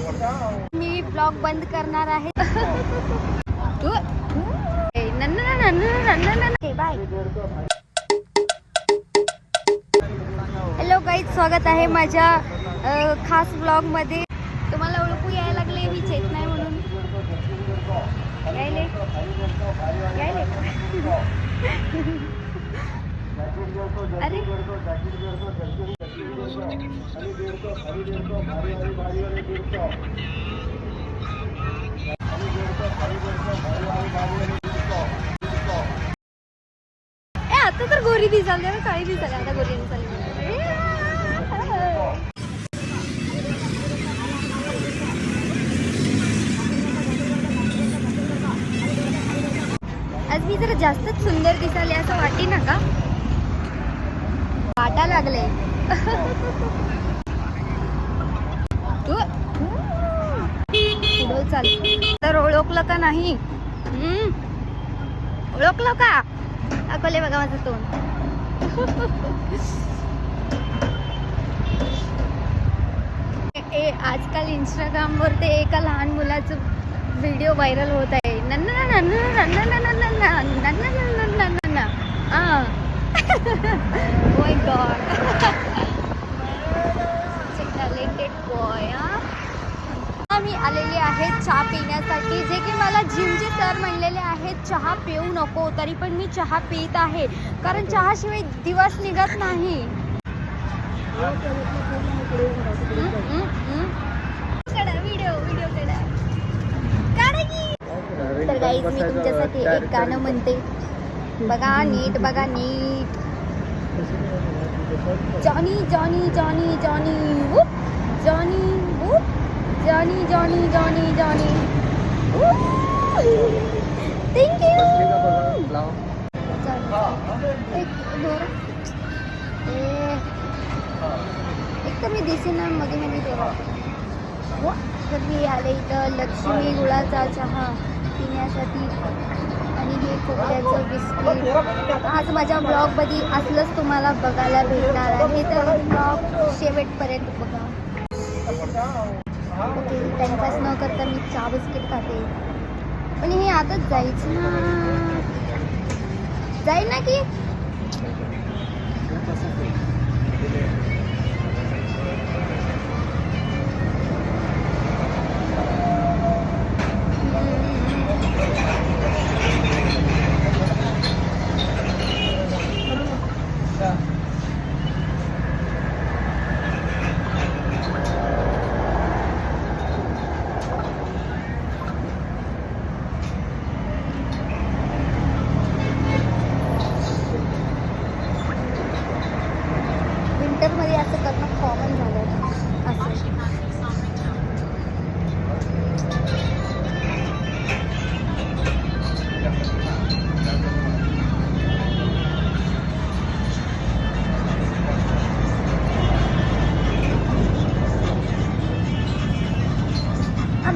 मी blog बंद करणार आहे. बाय हॅलो गाईज स्वागत आहे माझ्या खास ब्लॉगमध्ये तुम्हाला ओळखू यायला लागले मी चेत नाही म्हणून. यायले? यायले? अरे. आता तर गोरी दिसाल ना काळी दिसाल आता गोरी दिसाल आज मी जरा जास्तच सुंदर दिसाले असं वाटे ना का वाटा लागले. तर ओळखलं का नाही ओळखलं का अकोले बघा माझं तोंड ए आजकाल इंस्टाग्रामवर ते एका लहान मुलाचं व्हिडिओ व्हायरल होत आहे नन्ना नन्ना आलेली आहे चहा पिण्यासाठी. जे की मला जिमचे सर म्हणलेले आहेत. चहा पिऊ नको तरी पण मी चहा पित आहे. कारण चहाशिवाय दिवस निघत नाही. व्हिडिओ व्हिडिओ तर गाईज मी तुमच्यासाठी एक गाणं म्हणते. बघा नीट बघा नीट. Johnny Johnny Johnny Johnny whoop. Johnny whoop. Johnny Johnny Johnny Johnny thank you एक दोन एक तर मी दिसेना मध्ये मध्ये तेव्हा. तर मी आले इथं लक्ष्मी गुळाचा चहा पिण्यासाठी. आणि हे खोबऱ्याचं बिस्किट. आज माझ्या ब्लॉगमध्ये असलंच तुम्हाला बघायला भेटणार आहे. तर ब्लॉग शेवटपर्यंत बघा. ओके टाइमपास न करता मी चहा बिस्किट खाते. पण हे आताच जायचं ना. जाईल ना की?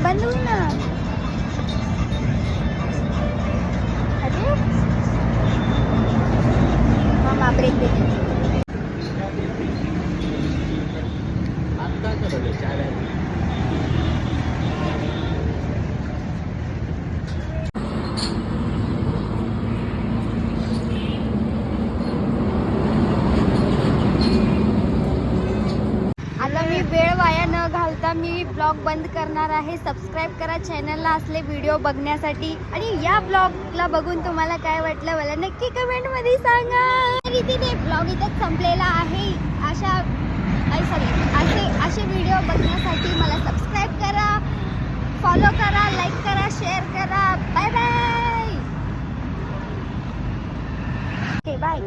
balo na. Ate? Mama, break din. At ka ka आता मी ब्लॉग बंद करणार आहे. सबस्क्राईब करा चॅनलला असले व्हिडिओ बघण्यासाठी. आणि या ब्लॉगला बघून तुम्हाला काय वाटलं मला नक्की कमेंटमध्ये सांगा. रीतीने ब्लॉग इथं संपलेला आहे. अशा सॉरी असे असे व्हिडिओ बघण्यासाठी मला सबस्क्राईब करा फॉलो करा लाईक करा शेअर करा. Bye bye okay bye